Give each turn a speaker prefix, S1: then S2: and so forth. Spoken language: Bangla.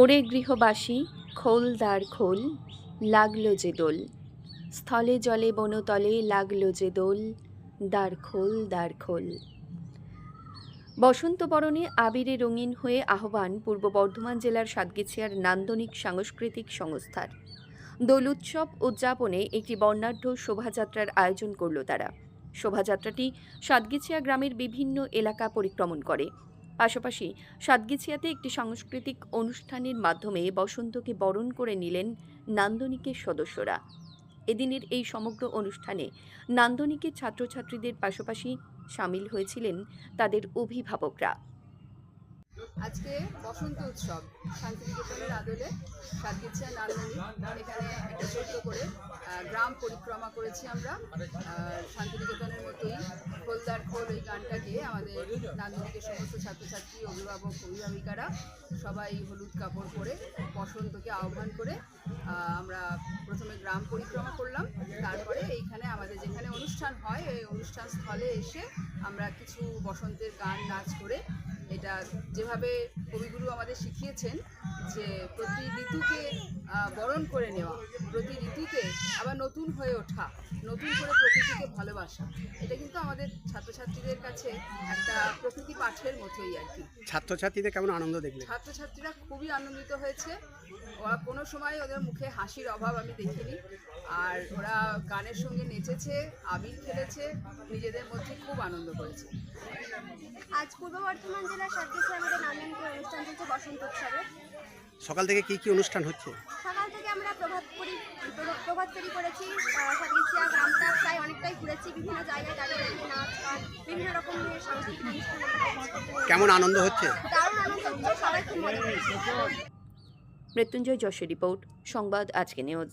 S1: ওরে গৃহবাসী, খোল দ্বার খোল, লাগল যে দোল। স্থলে জলে বনতলে লাগল যে দোল, দ্বার খোল দ্বার খোল। বসন্ত বরণে আবিরে রঙিন হয়ে আহ্বান পূর্ব বর্ধমান জেলার সাতগেছিয়ার নান্দনিক সাংস্কৃতিক সংস্থার। দোল উৎসব উদযাপনে একটি বর্ণাঢ্য শোভাযাত্রার আয়োজন করল তারা। শোভাযাত্রাটি সাতগেছিয়া গ্রামের বিভিন্ন এলাকা পরিক্রমণ করে। পাশাপাশি সাতগেছিয়াতে একটি সাংস্কৃতিক অনুষ্ঠানের মাধ্যমে বসন্তকে বরণ করে নিলেন নান্দনিকের সদস্যরা। এদিনের এই সমগ্র অনুষ্ঠানে নান্দনিকের ছাত্রছাত্রীদের পাশাপাশি সামিল হয়েছিলেন তাদের অভিভাবকরা।
S2: আজকে বসন্ত উৎসব। শান্তিনিকেতনের আদলে সাতগিচ্ছা নান্দনী এখানে একটা ছোট্ট করে গ্রাম পরিক্রমা করেছি আমরা। শান্তিনিকেতনের মতোই খোলদার খোল এই গানটা গেয়ে আমাদের নান্দনিকের সমস্ত ছাত্রছাত্রী, অভিভাবক, অভিভাবিকারা সবাই হলুদ কাপড় পরে বসন্তকে আহ্বান করে আমরা প্রথমে গ্রাম পরিক্রমা করলাম, তারপরে যেখানে অনুষ্ঠান হয়, এই অনুষ্ঠান স্থলে এসে আমরা কিছু বসন্তের গান, নাচ করে এটা যেভাবে কবিগুরু শিখিয়েছেন যে প্রতি ঋতুকে বরণ করে নেওয়া প্রতি ঋতুতে আবার নতুন হয়ে ওঠা নতুন করে প্রকৃতিকে ভালোবাসা এটা কিন্তু আমাদের ছাত্রছাত্রীদের কাছে একটা প্রকৃতি পাঠের মতোই আর কি।
S3: ছাত্রছাত্রীদের কেমন আনন্দ দেখলেন?
S2: ছাত্রছাত্রীরা খুবই আনন্দিত হয়েছে। ওরা কোনো সময় ওদের মুখে হাসির অভাব আমি দেখিনি। আর ওরা গানের সঙ্গে নেচেছে আবির খেলেছে নিজেদের মধ্যে খুব আনন্দ করেছে।
S4: আজ পূর্ব বর্ধমান জেলার সাতগেছে আমাদের নান্দনিকের অনুষ্ঠান চলছে বসন্ত উৎসবে
S3: সকাল থেকে কি কি অনুষ্ঠান হচ্ছে?
S4: সকাল থেকে আমরা প্রভাতপুরি প্রভাত ফেরি করেছি সাতগেছিয়া গ্রামটা প্রায় অনেকটাই ঘুরেছি বিভিন্ন জায়গায় দাঁড়িয়ে দাঁড়িয়ে নাচ গান বিভিন্ন রকমের সাংস্কৃতিক অনুষ্ঠান
S3: কেমন আনন্দ হচ্ছে?
S4: দারুণ আনন্দ হচ্ছে সবাই খুব মজা
S1: মৃত্যুঞ্জয় যশের রিপোর্ট সংবাদ আজকে নিউজ।